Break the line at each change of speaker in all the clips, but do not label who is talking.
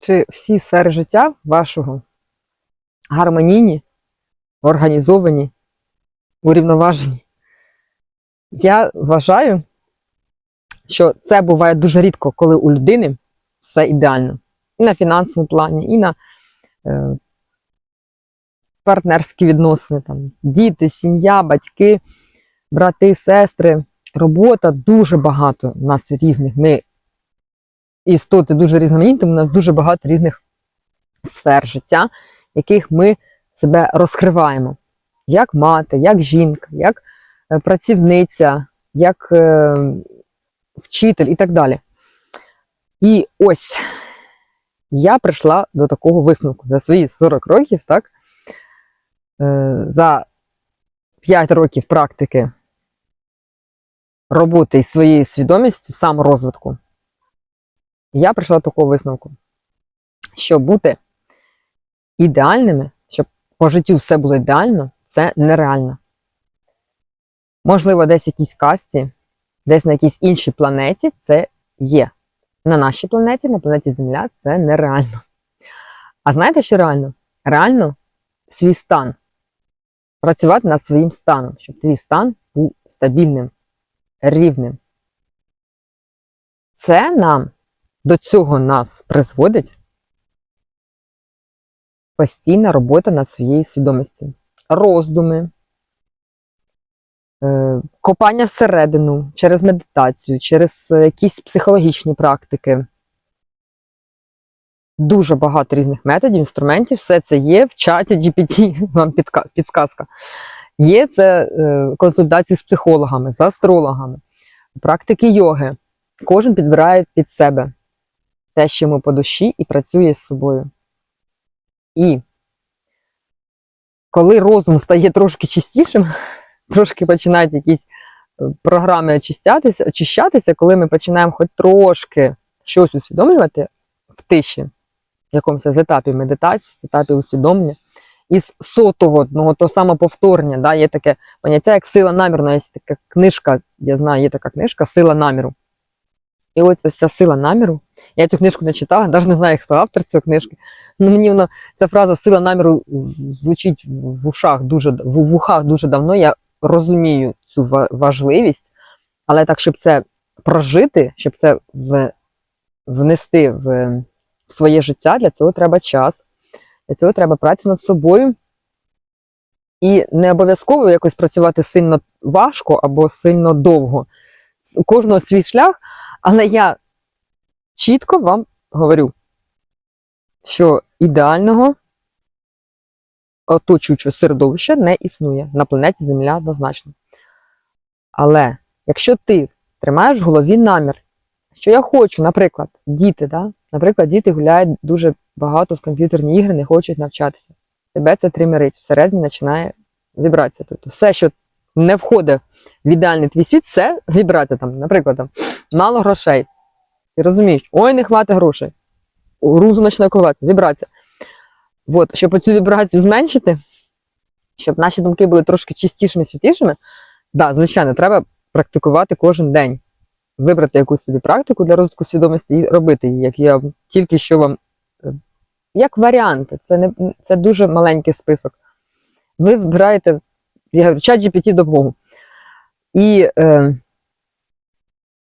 Чи всі сфери життя вашого гармонійні, організовані, урівноважені? Я вважаю, що це буває дуже рідко, коли у людини все ідеально. І на фінансовому плані, і на е, партнерські відносини, там, діти, сім'я, батьки, брати, сестри, робота дуже багато у нас різних. Ми істоти дуже різноманітні, у нас дуже багато різних сфер життя, яких ми себе розкриваємо. Як мати, як жінка, як е, працівниця, як е, вчитель і так далі. І ось я прийшла до такого висновку за свої 40 років, так? Е, За 5 років практики роботи із своєю свідомістю, саморозвитку, я прийшла до такого висновку, що бути ідеальними, щоб по життю все було ідеально, це нереально. Можливо, десь в якійсь казці, десь на якійсь іншій планеті це є. На нашій планеті, на планеті Земля, це нереально. А знаєте, що реально? Реально свій стан. Працювати над своїм станом, щоб твій стан був стабільним, рівним. Це нам до цього нас призводить постійна робота над своєю свідомістю, роздуми, е, копання всередину через медитацію, через е, якісь психологічні практики. Дуже багато різних методів, інструментів, все це є в чаті GPT, вам підсказка. Є це е, консультації з психологами, з астрологами, практики йоги. Кожен підбирає під себе те, що йому по душі, і працює з собою. І коли розум стає трошки чистішим, трошки починають якісь е, програми очищатися, очищатися, коли ми починаємо хоч трошки щось усвідомлювати в тиші, в якомусь з етапів медитації, етапів усвідомлення, із сотого одного того самоповторення, да, є таке поняття, як сила наміру, є така книжка, я знаю, є така книжка Сила наміру. І ось ось ця сила наміру. Я цю книжку не читала, навіть не знаю, хто автор цієї книжки. Ну, мені вона, ця фраза сила наміру звучить в ушах дуже, в в ухах дуже давно. Я розумію цю важливість, але так, щоб це прожити, щоб це в, внести в, в своє життя, для цього треба час. Для цього треба праця над собою. І не обов'язково якось працювати сильно важко або сильно довго. У кожного свій шлях, але я чітко вам говорю, що ідеального оточуючого середовища не існує на планеті Земля однозначно. Але якщо ти тримаєш в голові намір, що я хочу, наприклад, діти, да? наприклад, діти гуляють дуже багато в комп'ютерні ігри, не хочуть навчатися. Тебе це тримерить, всередині починає вібрація. Тобто все, що не входить в ідеальний твій світ, це вібрація. Там, наприклад, там, мало грошей. Ти розумієш, ой, не хватить грошей. Розум починає коливатися, вібрація. От, щоб цю вібрацію зменшити, щоб наші думки були трошки чистішими, світлішими, да, звичайно, треба практикувати кожен день. Вибрати якусь собі практику для розвитку свідомості і робити її, як я тільки що вам. е, Як варіанти, це, не, це дуже маленький список. Ви вибираєте, я говорю, чат GPT допомогу. І е,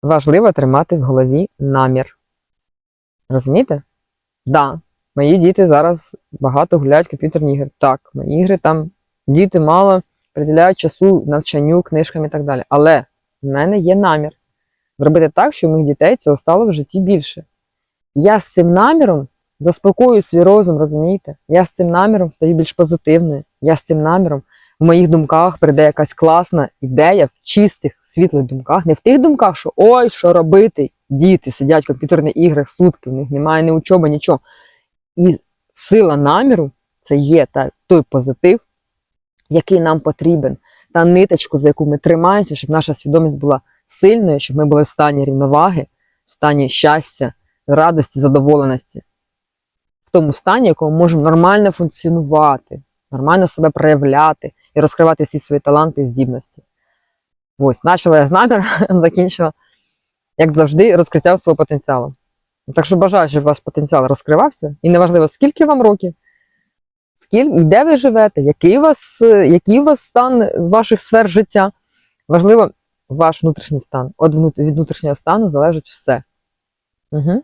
важливо тримати в голові намір. Розумієте? Да, мої діти зараз багато гуляють в комп'ютерні ігри. Так, мої ігри там діти мало приділяють часу навчанню, книжкам і так далі. Але в мене є намір зробити так, щоб моїх дітей цього стало в житті більше. Я з цим наміром заспокоюю свій розум, розумієте? Я з цим наміром стаю більш позитивною. Я з цим наміром в моїх думках прийде якась класна ідея в чистих, світлих думках, не в тих думках, що ой, що робити, діти сидять в комп'ютерних іграх сутки, в них немає ні учоби, нічого. І сила наміру це є та, той позитив, який нам потрібен, та ниточку, за яку ми тримаємося, щоб наша свідомість була сильною, щоб ми були в стані рівноваги, в стані щастя, радості, задоволеності, в тому стані, якому можемо нормально функціонувати, нормально себе проявляти і розкривати всі свої таланти і здібності. Ось, з намір, закінчила, як завжди, розкриття свого потенціалу. Так що бажаю, щоб ваш потенціал розкривався. І неважливо, скільки вам років, скільки, де ви живете, який у вас, який у вас стан ваших сфер життя. Важливо ваш внутрішній стан. От від внутрішнього стану залежить все. Угу.